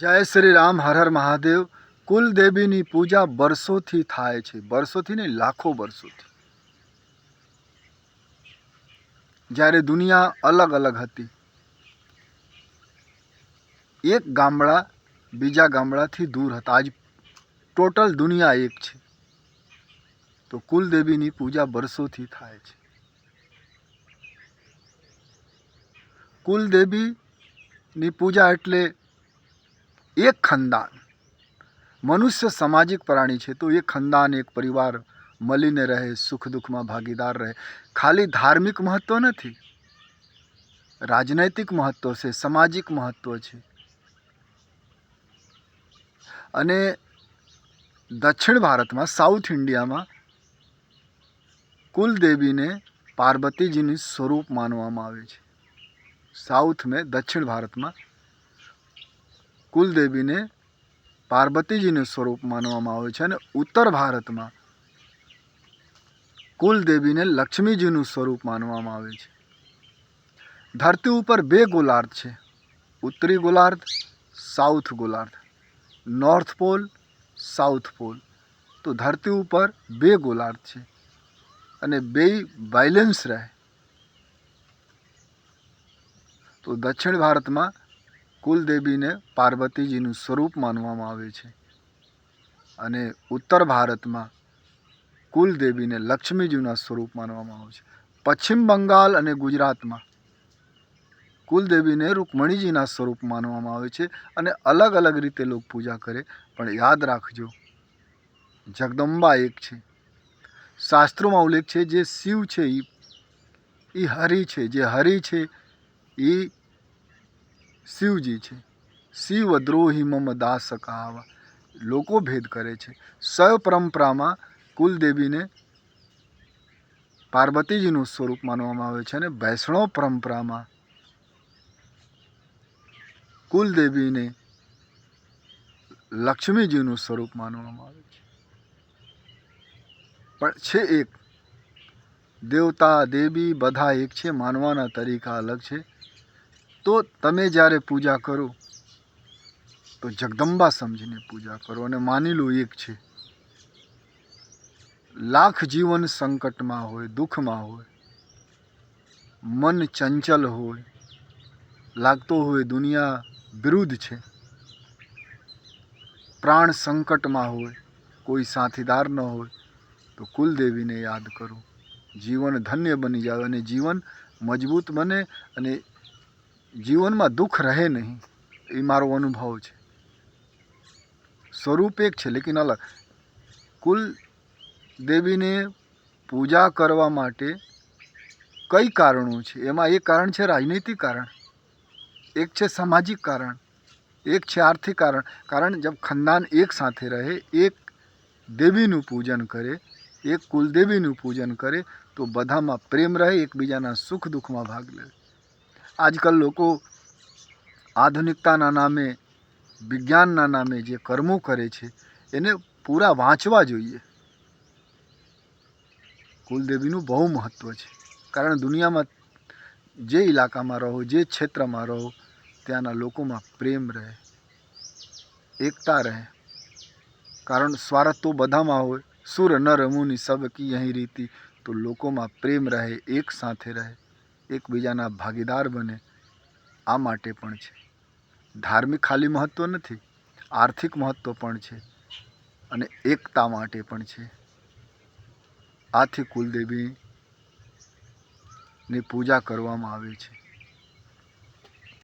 જય શ્રી રામ, હર હર મહાદેવ. કુલદેવીની પૂજા વર્ષોથી થાય છે. વર્ષોથી નહીં, લાખો વર્ષોથી. જ્યારે દુનિયા અલગ અલગ હતી. એક ગામડા બીજા ગામડાથી દૂર હતા. આજ ટોટલ દુનિયા એક છે. તો કુલદેવીની પૂજા વર્ષોથી થાય છે. કુલદેવીની પૂજા એટલે એક ખાનદાન મનુષ્ય સામાજિક પ્રાણી છે, તો એક ખાનદાન એક પરિવાર મળીને રહે, સુખ દુઃખમાં ભાગીદાર રહે. ખાલી ધાર્મિક મહત્ત્વ નથી. રાજનૈતિક મહત્ત્વ છે, સામાજિક મહત્ત્વ છે. અને દક્ષિણ ભારતમાં, સાઉથ ઇન્ડિયામાં કુલદેવીને પાર્વતીજીનું સ્વરૂપ માનવામાં આવે છે. સાઉથ મેં દક્ષિણ ભારતમાં કુલદેવીને પાર્વતીજીનું સ્વરૂપ માનવામાં આવે છે અને ઉત્તર ભારતમાં કુલદેવીને લક્ષ્મીજીનું સ્વરૂપ માનવામાં આવે છે. ધરતી ઉપર બે ગોલાર્ધ છે. ઉત્તરી ગોલાર્ધ, south ગોલાર્ધ. North pole, south pole. તો ધરતી ઉપર બે ગોલાર્ધ છે અને બે બાયલેન્સ રહે. તો દક્ષિણ ભારતમાં કુલદેવીને પાર્વતીજીનું સ્વરૂપ માનવામાં આવે છે. અને ઉત્તર ભારતમાં કુલદેવીને લક્ષ્મીજીના સ્વરૂપ માનવામાં આવે છે. પશ્ચિમ બંગાળ અને ગુજરાતમાં કુલદેવીને રૂકમણીજીના સ્વરૂપ માનવામાં આવે છે અને અલગ અલગ રીતે લોક પૂજા કરે. પણ યાદ રાખજો, જગદંબા એક છે. શાસ્ત્રોમાં ઉલ્લેખ છે, જે શિવ છે એ હરિ છે. જે હરિ છે એ શિવજી છે. શિવ દ્રોહી મમ દાસ કહાવા લોકો ભેદ કરે છે. શૈવ પરંપરામાં કુલદેવીને પાર્વતીજીનું સ્વરૂપ માનવામાં આવે છે અને વૈષ્ણવ પરંપરામાં કુલદેવીને લક્ષ્મીજીનું સ્વરૂપ માનવામાં આવે છે. પણ છે એક. દેવતા દેવી બધા એક છે, માનવાના તરીકા અલગ છે. તો તમે જ્યારે પૂજા કરો, તો જગદંબા સમજીને પૂજા કરો અને માની લો એક છે. લાખ જીવન સંકટમાં હોય, દુઃખમાં હોય, મન ચંચલ હોય, લાગતો હોય દુનિયા વિરુદ્ધ છે, પ્રાણ સંકટમાં હોય, કોઈ સાથીદાર ન હોય, તો કુલદેવીને યાદ કરો. જીવન ધન્ય બની જાય અને જીવન મજબૂત બને અને જીવનમાં દુઃખ રહે નહીં. એ મારો અનુભવ છે. સ્વરૂપ એક છે, લેકિન અલગ. કુલ દેવીને પૂજા કરવા માટે કઈ કારણો છે? એમાં એક કારણ છે રાજનૈતિક કારણ. એક છે સામાજિક કારણ. એક છે આર્થિક કારણ. કારણ જબ ખાનદાન એક સાથે રહે, એક દેવીનું પૂજન કરે, એક કુલદેવીનું પૂજન કરે, તો બધામાં પ્રેમ રહે, એકબીજાના સુખ દુઃખમાં ભાગ લે. આજકાલ લોકો આધુનિકતાના નામે વિજ્ઞાનના નામે જે કર્મો કરે છે, એને પૂરા વાંચવા જોઈએ. કુલદેવીનું બહુ મહત્ત્વ છે. કારણ દુનિયામાં જે ઇલાકામાં રહો, જે ક્ષેત્રમાં રહો, ત્યાંના લોકોમાં પ્રેમ રહે, એકતા રહે. કારણ સ્વાર્થ તો બધામાં હોય. સુર નર મુનિ સબકી અહીં રીતિ. તો લોકોમાં પ્રેમ રહે, એક સાથે રહે. એકબીજાના ભાગીદાર બને, આ માટે પણ છે. ધાર્મિક ખાલી મહત્ત્વ નથી, આર્થિક મહત્ત્વ પણ છે અને એકતા માટે પણ છે. આથી કુલદેવીની પૂજા કરવામાં આવે છે.